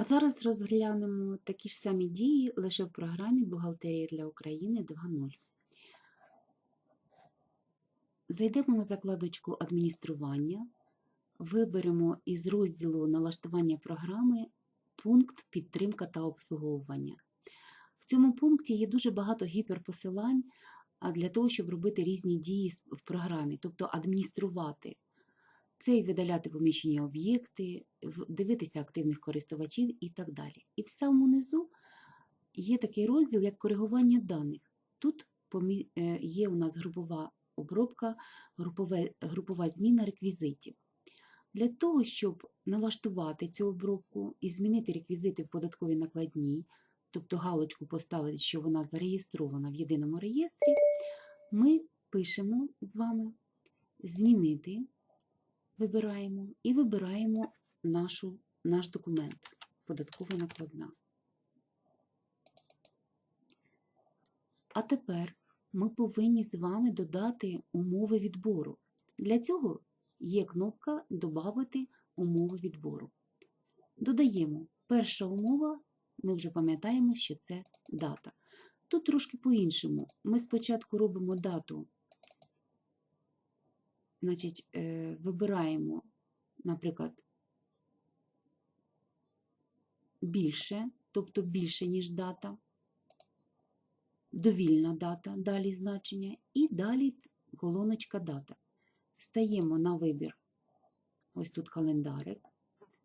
А зараз розглянемо такі ж самі дії лише в програмі Бухгалтерія для України 2.0. Зайдемо на закладочку Адміністрування, виберемо із розділу Налаштування програми пункт Підтримка та обслуговування. В цьому пункті є дуже багато гіперпосилань для того, щоб робити різні дії в програмі, тобто адмініструвати. Це і видаляти поміщені об'єкти, дивитися активних користувачів і так далі. І в самому низу є такий розділ, як коригування даних. Тут е, є у нас групова обробка, групова зміна реквізитів. Для того, щоб налаштувати цю обробку і змінити реквізити в податковій накладній, тобто галочку поставити, що вона зареєстрована в єдиному реєстрі, ми пишемо з вами змінити, вибираємо і вибираємо нашу, наш документ податкова накладна. А тепер ми повинні з вами додати умови відбору. Для цього є кнопка Добавити умови відбору. Додаємо перша умова, ми вже пам'ятаємо, що це дата. Тут трошки по-іншому. Ми спочатку робимо дату, значить, е, вибираємо, наприклад, більше, тобто більше, ніж дата, довільна дата, далі значення, і далі колоночка дата. Стаємо на вибір, ось тут календарик.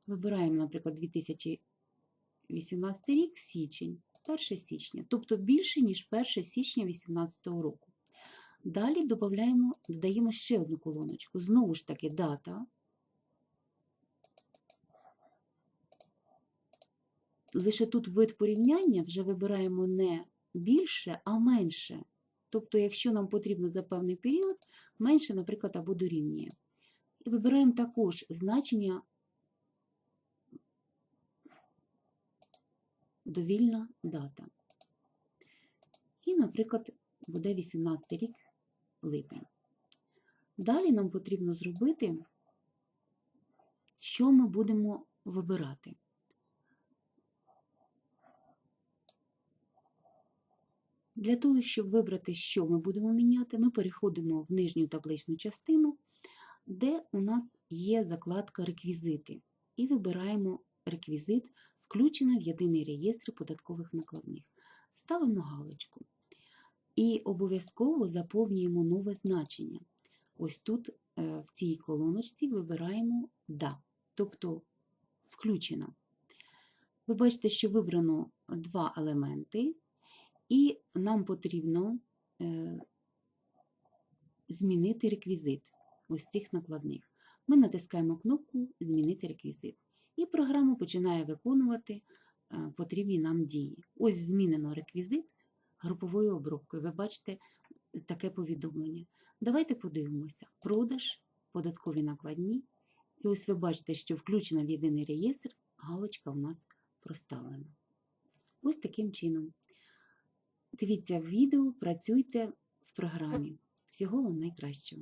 Вибираємо, наприклад, 2018 рік, січень, 1 січня, тобто більше, ніж 1 січня 2018 року. Далі додаємо, додаємо ще одну колоночку. Знову ж таки, дата. Лише тут вид порівняння вже вибираємо не більше, а менше. Тобто, якщо нам потрібно за певний період, менше, наприклад, або дорівнює. І вибираємо також значення довільна дата. І, наприклад, буде 18 рік липень. Далі нам потрібно зробити, що ми будемо вибирати. Для того, щоб вибрати, що ми будемо міняти, ми переходимо в нижню табличну частину, де у нас є закладка Реквізити, і вибираємо реквізит, включена в єдиний реєстр податкових накладних. Ставимо галочку. І обов'язково заповнюємо нове значення. Ось тут, е, в цій колоночці, вибираємо Да, тобто включена. Ви бачите, що вибрано два елементи, і нам потрібно е, змінити реквізит ось цих накладних. Ми натискаємо кнопку Змінити реквізит. І програма починає виконувати е, потрібні нам дії. Ось змінено реквізит груповою обробкою. Ви бачите таке повідомлення. Давайте подивимося: продаж, податкові накладні. І ось ви бачите, що включена в єдиний реєстр, галочка у нас проставлена. Ось таким чином. Дивіться відео, працюйте в програмі. Всього вам найкращого.